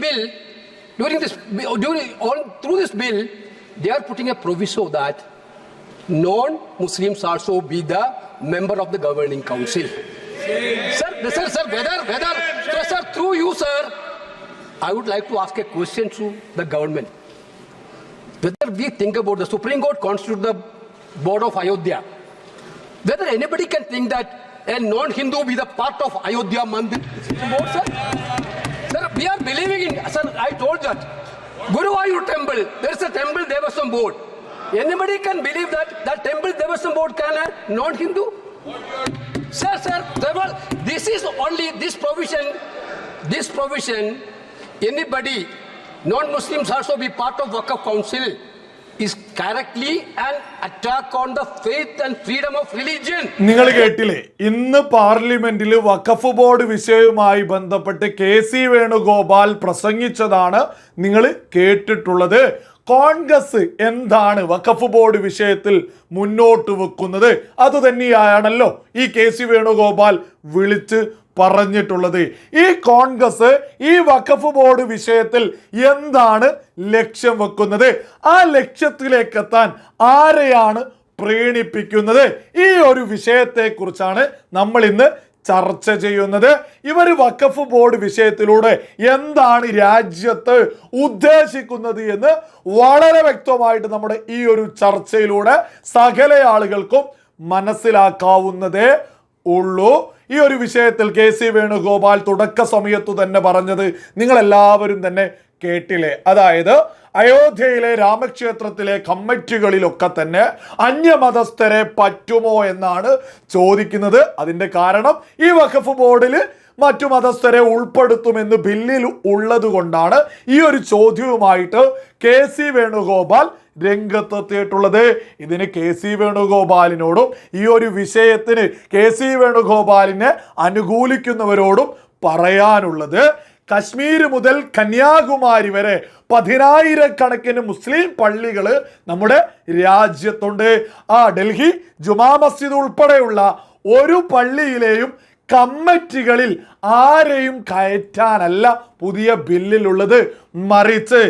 bill, during this, during through this bill, they are putting a proviso that non-Muslims also be the member of the governing council. Sir, sir, sir, whether, whether, sir, sir, through you, sir, I would like to ask a question to the government. Whether we think about the Supreme Court constitute the board of Ayodhya, whether anybody can think that a non-Hindu be the part of Ayodhya Mandir board, sir? We are believing in, sir, I told that. Guruvayur temple, there is a temple Devasam board. Anybody can believe that that temple Devasam board can a non-Hindu? Sir, sir, was, this is only, this provision, this provision, anybody, non-Muslims also be part of Waqf Council is an attack on the faith and freedom of religion. നിങ്ങൾ കേട്ടില്ലേ? ഇന്ന് പാർലമെന്റിൽ വഖഫ് board വിഷയവുമായി ബന്ധപ്പെട്ട് K C Venugopal പ്രസംഗിച്ചതാണ് നിങ്ങൾ കേട്ടിട്ടുള്ളത്. കോൺഗ്രസ് എന്താണ് വഖഫ് board വിഷയത്തിൽ മുന്നോട്ട് വെക്കുന്നത്? അതുതന്നെയാണല്ലോ ഈ കെ സി വേണുഗോപാൽ വിളിച്ച് പറഞ്ഞിട്ടുള്ളത്. ഈ കോൺഗ്രസ് ഈ വഖഫ് ബോർഡ് വിഷയത്തിൽ എന്താണ് ലക്ഷ്യം വെക്കുന്നത്? ആ ലക്ഷ്യത്തിലേക്ക് എത്താൻ ആരെയാണ് പ്രീണിപ്പിക്കുന്നത്? ഈ ഒരു വിഷയത്തെക്കുറിച്ചാണ് നമ്മൾ ഇന്ന് ചർച്ച ചെയ്യുന്നത്. ഇവർ വഖഫ് ബോർഡ് വിഷയത്തിലൂടെ എന്താണ് രാജ്യത്ത് ഉദ്ദേശിക്കുന്നത് എന്ന് വളരെ വ്യക്തമായിട്ട് നമ്മുടെ ഈ ഒരു ചർച്ചയിലൂടെ സകല ആളുകൾക്കും മനസ്സിലാക്കാവുന്നതേ ഉള്ളൂ. ഈ ഒരു വിഷയത്തിൽ കെ സി വേണുഗോപാൽ തുടക്ക സമയത്തു തന്നെ പറഞ്ഞത് നിങ്ങളെല്ലാവരും തന്നെ കേട്ടില്ലേ? അതായത് അയോധ്യയിലെ രാമക്ഷേത്രത്തിലെ കമ്മിറ്റികളിലൊക്കെ തന്നെ അന്യമതസ്ഥരെ പറ്റുമോ എന്നാണ് ചോദിക്കുന്നത്. അതിന്റെ കാരണം ഈ വഖഫ് ബോർഡിൽ മറ്റു മതസ്ഥരെ ഉൾപ്പെടുത്തുമെന്ന് ബില്ലിൽ ഉള്ളതുകൊണ്ടാണ് ഈ ഒരു ചോദ്യവുമായിട്ട് കെ സി വേണുഗോപാൽ രംഗത്തെത്തിയിട്ടുള്ളത്. ഇതിന് കെ സി വേണുഗോപാലിനോടും ഈ ഒരു വിഷയത്തിന് കെ സി വേണുഗോപാലിനെ അനുകൂലിക്കുന്നവരോടും പറയാനുള്ളത് കശ്മീർ മുതൽ കന്യാകുമാരി വരെ പതിനായിരക്കണക്കിന് മുസ്ലിം പള്ളികൾ നമ്മുടെ രാജ്യത്തുണ്ട്. ആ ഡൽഹി ജുമാ മസ്ജിദ് ഉൾപ്പെടെയുള്ള ഒരു പള്ളിയിലെയും കമ്മിറ്റികളിൽ ആരെയും കയറ്റാനല്ല പുതിയ ബില്ലിലുള്ളത്. മറിച്ച്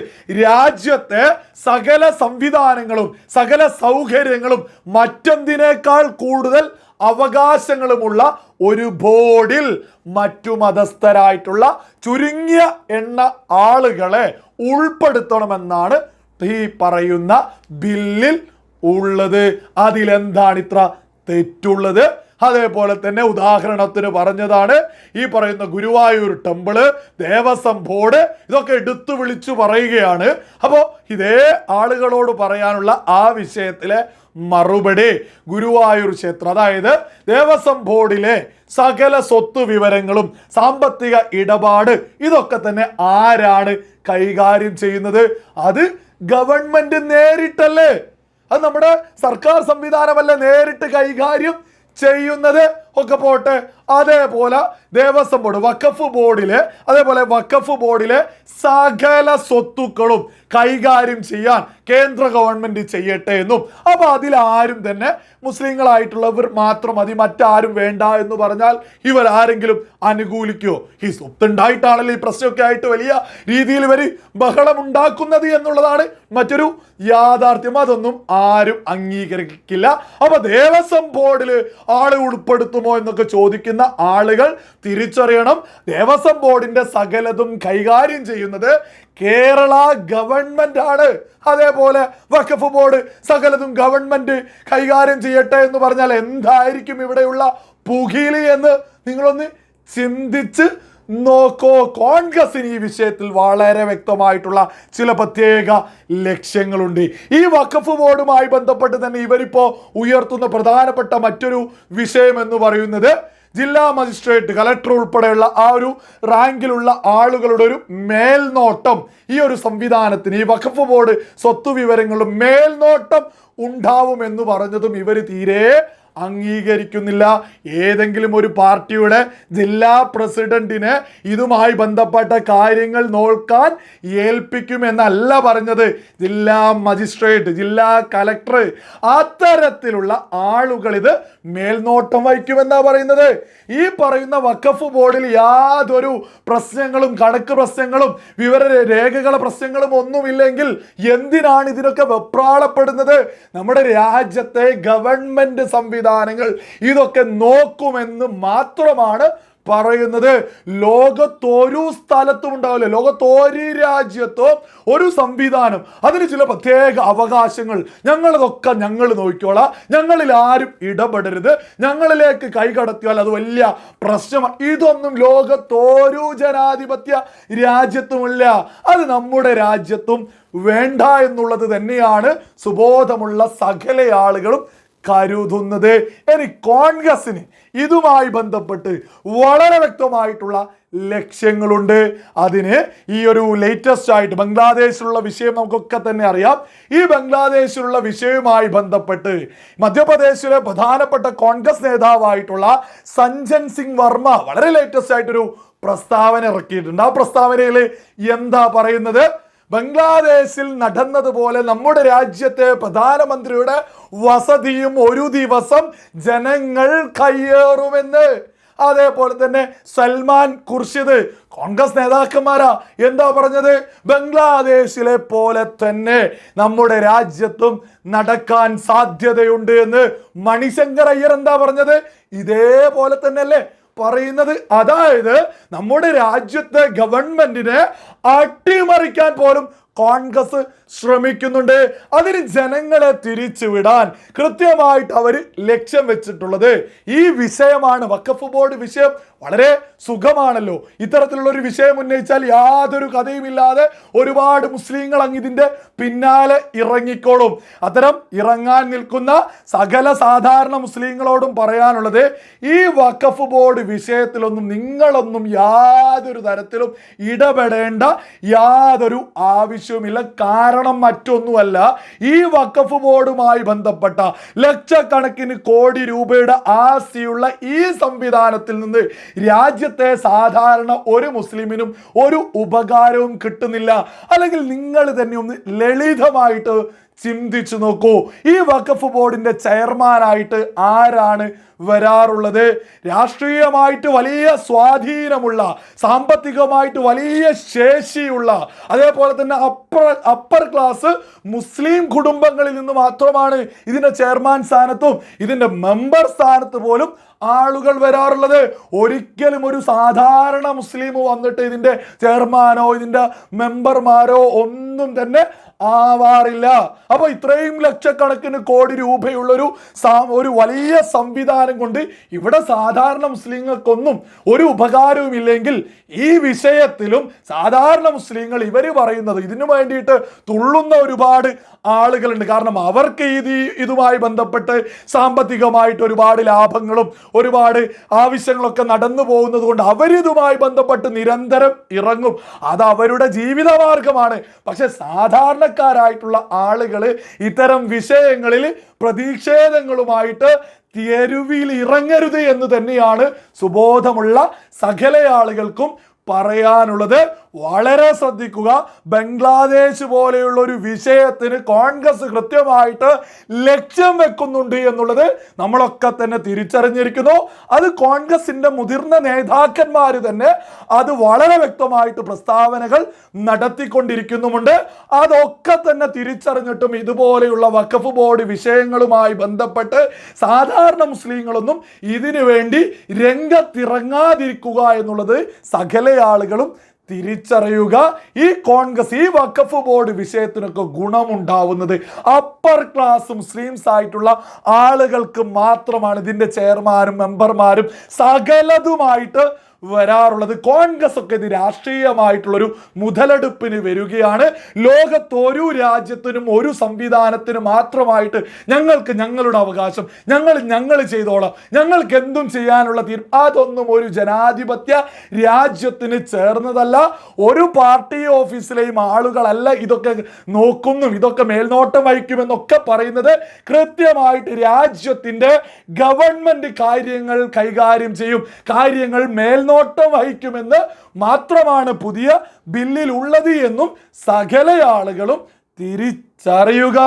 രാജ്യത്തെ സകല സംവിധാനങ്ങളും സകല സൗകര്യങ്ങളും മറ്റെന്തിനേക്കാൾ കൂടുതൽ അവകാശങ്ങളുമുള്ള ഒരു ബോർഡിൽ മറ്റു മതസ്ഥരായിട്ടുള്ള ചുരുങ്ങിയ എണ്ണ ആളുകളെ ഉൾപ്പെടുത്തണമെന്നാണ് ഈ പറയുന്ന ബില്ലിൽ ഉള്ളത്. അതിലെന്താണ് ഇത്ര തെറ്റുള്ളത്? അതേപോലെ തന്നെ ഉദാഹരണത്തിന് പറഞ്ഞതാണ് ഈ പറയുന്ന ഗുരുവായൂർ ടെമ്പിൾ ദേവസ്വം ബോർഡ് ഇതൊക്കെ എടുത്തു വിളിച്ചു പറയുകയാണ്. അപ്പോൾ ഇതേ ആളുകളോട് പറയാനുള്ള ആ വിഷയത്തിലെ മറുപടി ഗുരുവായൂർ ക്ഷേത്രം അതായത് ദേവസ്വം ബോർഡിലെ സകല സ്വത്ത് വിവരങ്ങളും സാമ്പത്തിക ഇടപാട് ഇതൊക്കെ തന്നെ ആരാണ് കൈകാര്യം ചെയ്യുന്നത്? അത് ഗവൺമെന്റ് നേരിട്ടല്ലേ? അത് നമ്മുടെ സർക്കാർ സംവിധാനമല്ല നേരിട്ട് കൈകാര്യം ചെയ്യുന്നത് ഒക്കെ പോട്ടെ. അതേപോലെ ദേവസ്വം ബോർഡ് വക്കഫ് ബോർഡിലെ അതേപോലെ വക്കഫ് ബോർഡിലെ സകല സ്വത്തുക്കളും കൈകാര്യം ചെയ്യാൻ കേന്ദ്ര ഗവൺമെന്റ് ചെയ്യട്ടെ എന്നും. അപ്പൊ അതിലാരും തന്നെ മുസ്ലിങ്ങളായിട്ടുള്ളവർ മാത്രം മതി മറ്റാരും വേണ്ട എന്ന് പറഞ്ഞാൽ ഇവർ ആരെങ്കിലും അനുകൂലിക്കോ? ഈ സ്വത്തുണ്ടായിട്ടാണല്ലോ ഈ പ്രശ്നമൊക്കെ ആയിട്ട് വലിയ രീതിയിൽ ഇവർ ബഹളം ഉണ്ടാക്കുന്നത് എന്നുള്ളതാണ് മറ്റൊരു യാഥാർത്ഥ്യം. അതൊന്നും ആരും അംഗീകരിക്കില്ല. അപ്പൊ ദേവസ്വം ബോർഡിൽ ആളെ ഉൾപ്പെടുത്തുമോ എന്നൊക്കെ ചോദിക്കുന്ന ആളുകൾ തിരിച്ചറിയണം. ദേവസ്വം ബോർഡിന്റെ സകലതും കൈകാര്യം ചെയ്യുന്നത് കേരള ഗവൺമെന്റ് ആണ്. അതേപോലെ വഖഫ് ബോർഡ് സകലതും ഗവൺമെന്റ് കൈകാര്യം ചെയ്യട്ടെ എന്ന് പറഞ്ഞാൽ എന്തായിരിക്കും ഇവിടെയുള്ള പുകിലി എന്ന് നിങ്ങളൊന്ന് ചിന്തിച്ച് നോക്കോ. കോൺഗ്രസിന് ഈ വിഷയത്തിൽ വളരെ വ്യക്തമായിട്ടുള്ള ചില പ്രത്യേക ലക്ഷ്യങ്ങളുണ്ട്. ഈ വഖഫ് ബോർഡുമായി ബന്ധപ്പെട്ട് തന്നെ ഇവരിപ്പോ ഉയർത്തുന്ന പ്രധാനപ്പെട്ട മറ്റൊരു വിഷയം എന്ന് പറയുന്നത് ജില്ലാ മജിസ്ട്രേറ്റ് കലക്ടർ ഉൾപ്പെടെയുള്ള ആ ഒരു റാങ്കിലുള്ള ആളുകളുടെ ഒരു മേൽനോട്ടം ഈ ഒരു സംവിധാനത്തിന് ഈ വഖഫ് ബോർഡ് സ്വത്ത് വിവരങ്ങളും മേൽനോട്ടം ഉണ്ടാവുമെന്ന് പറഞ്ഞതും ഇവർ തീരെ അംഗീകരിക്കുന്നില്ല. ഏതെങ്കിലും ഒരു പാർട്ടിയുടെ ജില്ലാ പ്രസിഡന്റിന് ഇതുമായി ബന്ധപ്പെട്ട കാര്യങ്ങൾ നോക്കാൻ ഏൽപ്പിക്കുമെന്നല്ല പറഞ്ഞത്. ജില്ലാ മജിസ്ട്രേറ്റ് ജില്ലാ കലക്ടർ അത്തരത്തിലുള്ള ആളുകൾ ഇത് മേൽനോട്ടം വഹിക്കുമെന്നാ പറയുന്നത്. ഈ പറയുന്ന വഖഫ് ബോർഡിൽ യാതൊരു പ്രശ്നങ്ങളും കണക്ക് പ്രശ്നങ്ങളും വിവര രേഖകളെ പ്രശ്നങ്ങളും ഒന്നുമില്ലെങ്കിൽ എന്തിനാണ് ഇതിനൊക്കെ വെപ്രാളപ്പെടുന്നത്? നമ്മുടെ രാജ്യത്തെ ഗവൺമെന്റ് സംവിധാനങ്ങൾ ഇതൊക്കെ നോക്കുമെന്ന് മാത്രമാണ് പറയുന്നത്. ലോകത്തൊരു സ്ഥലത്തും ഉണ്ടാവില്ല. ലോകത്തൊരു രാജ്യത്തോ ഒരു സംവിധാനം. അതിന് ചില പ്രത്യേക അവകാശങ്ങൾ. ഞങ്ങളതൊക്കെ ഞങ്ങൾ നോക്കിക്കോളാം. ഞങ്ങളിൽ ആരും ഇടപെടരുത്. ഞങ്ങളിലേക്ക് കൈകടത്തിയാൽ അത് വലിയ പ്രശ്നമാണ്. ഇതൊന്നും ലോകത്തൊരു ജനാധിപത്യ രാജ്യത്തുമില്ല. അത് നമ്മുടെ രാജ്യത്തും വേണ്ട എന്നുള്ളത് തന്നെയാണ് സുബോധമുള്ള സകല ആളുകളും കരുതുന്നത്. ഇനി കോൺഗ്രസിന് ഇതുമായി ബന്ധപ്പെട്ട് വളരെ വ്യക്തമായിട്ടുള്ള ലക്ഷ്യങ്ങളുണ്ട്. അതിന് ഈ ഒരു ലേറ്റസ്റ്റ് ആയിട്ട് ബംഗ്ലാദേശിലുള്ള വിഷയം നമുക്കൊക്കെ തന്നെ അറിയാം. ഈ ബംഗ്ലാദേശിലുള്ള വിഷയവുമായി ബന്ധപ്പെട്ട് മധ്യപ്രദേശിലെ പ്രധാനപ്പെട്ട കോൺഗ്രസ് നേതാവായിട്ടുള്ള സഞ്ജൻ സിംഗ് വർമ്മ വളരെ ലേറ്റസ്റ്റ് ആയിട്ടൊരു പ്രസ്താവന ഇറക്കിയിട്ടുണ്ട്. ആ പ്രസ്താവനയിൽ എന്താ പറയുന്നത്? ബംഗ്ലാദേശിൽ നടന്നതുപോലെ നമ്മുടെ രാജ്യത്തെ പ്രധാനമന്ത്രിയുടെ വസതിയും ഒരു ദിവസം ജനങ്ങൾ കയ്യേറുമെന്ന്. അതേപോലെ തന്നെ സൽമാൻ ഖുർഷിദ് കോൺഗ്രസ് നേതാക്കന്മാരാ. എന്താ പറഞ്ഞത്? ബംഗ്ലാദേശിലെ പോലെ തന്നെ നമ്മുടെ രാജ്യത്തും നടക്കാൻ സാധ്യതയുണ്ട് എന്ന് മണിശങ്കർ അയ്യർ എന്താ പറഞ്ഞത്? ഇതേപോലെ തന്നെ അല്ലേ പറയുന്നത് അതായത് നമ്മുടെ രാജ്യത്തെ ഗവൺമെന്റിനെ അട്ടിമറിക്കാൻ പോലും കോൺഗ്രസ് ശ്രമിക്കുന്നുണ്ട്. അതിന് ജനങ്ങളെ തിരിച്ചുവിടാൻ കൃത്യമായിട്ട് അവർ ലക്ഷ്യം വെച്ചിട്ടുള്ളത്. ഈ വിഷയമാണ് വഖഫ് ബോർഡ് വിഷയം. വളരെ സുഖമാണല്ലോ. ഇത്തരത്തിലുള്ള ഒരു വിഷയം ഉന്നയിച്ചാൽ യാതൊരു കഥയുമില്ലാതെ ഒരുപാട് മുസ്ലിങ്ങൾ അങ്ങ് ഇതിന്റെ പിന്നാലെ ഇറങ്ങിക്കോളും. അത്തരം ഇറങ്ങാൻ നിൽക്കുന്ന സകല സാധാരണ മുസ്ലിങ്ങളോടും പറയാനുള്ളത് ഈ വഖഫ് ബോർഡ് വിഷയത്തിലൊന്നും നിങ്ങളൊന്നും യാതൊരു തരത്തിലും ഇടപെടേണ്ട യാതൊരു ആവശ്യവുമില്ല. കാരണം മറ്റൊന്നുമല്ല ഈ വഖഫ് ബോർഡുമായി ബന്ധപ്പെട്ട ലക്ഷക്കണക്കിന് കോടി രൂപയുടെ ആസ്തിയുള്ള ഈ സംവിധാനത്തിൽ നിന്ന് രാജ്യത്തെ സാധാരണ ഒരു മുസ്ലിമിനും ഒരു ഉപകാരവും കിട്ടുന്നില്ല. അല്ലെങ്കിൽ നിങ്ങൾ തന്നെ ഒന്ന് ലളിതമായിട്ട് ചിന്തിച്ചു നോക്കൂ. ഈ വഖഫ് ബോർഡിന്റെ ചെയർമാനായിട്ട് ആരാണ് വരാറുള്ളത്? രാഷ്ട്രീയമായിട്ട് വലിയ സ്വാധീനമുള്ള സാമ്പത്തികമായിട്ട് വലിയ ശേഷിയുള്ള അതേപോലെ തന്നെ അപ്പർ അപ്പർ ക്ലാസ് മുസ്ലിം കുടുംബങ്ങളിൽ നിന്ന് മാത്രമാണ് ഇതിന്റെ ചെയർമാൻ സ്ഥാനത്തും ഇതിന്റെ മെമ്പർ സ്ഥാനത്ത് പോലും ആളുകൾ വരാറുള്ളത്. ഒരിക്കലും ഒരു സാധാരണ മുസ്ലിം വന്നിട്ട് ഇതിന്റെ ചെയർമാനോ ഇതിന്റെ മെമ്പർമാരോ ഒന്നും തന്നെ ആവാറില്ല. അപ്പൊ ഇത്രയും ലക്ഷക്കണക്കിന് കോടി രൂപയുള്ള ഒരു ഒരു വലിയ സംവിധാനം കൊണ്ട് ഇവിടെ സാധാരണ മുസ്ലിങ്ങൾക്കൊന്നും ഒരു ഉപകാരവും ഇല്ലെങ്കിൽ ഈ വിഷയത്തിലും സാധാരണ മുസ്ലിങ്ങൾ ഇവർ പറയുന്നത് ഇതിനു വേണ്ടിയിട്ട് തുള്ളുന്ന ഒരുപാട് ആളുകളുണ്ട്. കാരണം അവർക്ക് ഇത് ഇതുമായി ബന്ധപ്പെട്ട് സാമ്പത്തികമായിട്ട് ഒരുപാട് ലാഭങ്ങളും ഒരുപാട് ആവശ്യങ്ങളൊക്കെ നടന്നു പോകുന്നത് കൊണ്ട് അവരിതുമായി ബന്ധപ്പെട്ട് നിരന്തരം ഇറങ്ങും. അത് അവരുടെ ജീവിതമാർഗമാണ്. പക്ഷെ സാധാരണക്കാരായിട്ടുള്ള ആളുകൾ ഇത്തരം വിഷയങ്ങളിൽ പ്രതിഷേധങ്ങളുമായിട്ട് തെരുവിൽ ഇറങ്ങരുത് എന്ന് തന്നെയാണ് സുബോധമുള്ള സകല ആളുകൾക്കും പറയാനുള്ളത്. വളരെ ശ്രദ്ധിക്കുക. ബംഗ്ലാദേശ് പോലെയുള്ള ഒരു വിഷയത്തിന് കോൺഗ്രസ് കൃത്യമായിട്ട് ലക്ഷ്യം വെക്കുന്നുണ്ട് എന്നുള്ളത് നമ്മളൊക്കെ തന്നെ തിരിച്ചറിഞ്ഞിരിക്കുന്നു. അത് കോൺഗ്രസിന്റെ മുതിർന്ന നേതാക്കന്മാർ തന്നെ അത് വളരെ വ്യക്തമായിട്ട് പ്രസ്താവനകൾ നടത്തിക്കൊണ്ടിരിക്കുന്നുമുണ്ട്. അതൊക്കെ തന്നെ തിരിച്ചറിഞ്ഞിട്ടും ഇതുപോലെയുള്ള വഖഫ് ബോർഡ് വിഷയങ്ങളുമായി ബന്ധപ്പെട്ട് സാധാരണ മുസ്ലിങ്ങളൊന്നും ഇതിനു വേണ്ടി രംഗത്തിറങ്ങാതിരിക്കുക എന്നുള്ളത് സകല ആളുകളും തിരിച്ചറിയുക. ഈ കോൺഗ്രസ് ഈ വഖഫ് ബോർഡ് വിഷയത്തിനൊക്കെ ഗുണമുണ്ടാവുന്നത് അപ്പർ ക്ലാസ് മുസ്ലിംസ് ആയിട്ടുള്ള ആളുകൾക്ക് മാത്രമാണ്. ഇതിന്റെ ചെയർമാനും മെമ്പർമാരും സകലതുമായിട്ട് വരാറുള്ളത്. കോൺഗ്രസ് ഒക്കെ ഇത് രാഷ്ട്രീയമായിട്ടുള്ളൊരു മുതലെടുപ്പിന് വരികയാണ്. ലോകത്ത് ഒരു രാജ്യത്തിനും ഒരു സംവിധാനത്തിനും മാത്രമായിട്ട് ഞങ്ങൾക്ക് ഞങ്ങളുടെ അവകാശം ഞങ്ങൾ ഞങ്ങൾ ചെയ്തോളാം ഞങ്ങൾക്ക് എന്തും ചെയ്യാനുള്ള തീർ അതൊന്നും ഒരു ജനാധിപത്യ രാജ്യത്തിന് ചേർന്നതല്ല. ഒരു പാർട്ടി ഓഫീസിലെയും ആളുകളല്ല ഇതൊക്കെ നോക്കുന്നു ഇതൊക്കെ മേൽനോട്ടം വഹിക്കുമെന്നൊക്കെ പറയുന്നത് കൃത്യമായിട്ട് രാജ്യത്തിന്റെ ഗവൺമെന്റ് കാര്യങ്ങൾ കൈകാര്യം ചെയ്യും കാര്യങ്ങൾ മേൽനോട്ടം വഹിക്കുമെന്ന് മാത്രമാണ് പുതിയ ബില്ലിൽ ഉള്ളത് എന്നും സകല ആളുകളും തിരിച്ചറിയുക.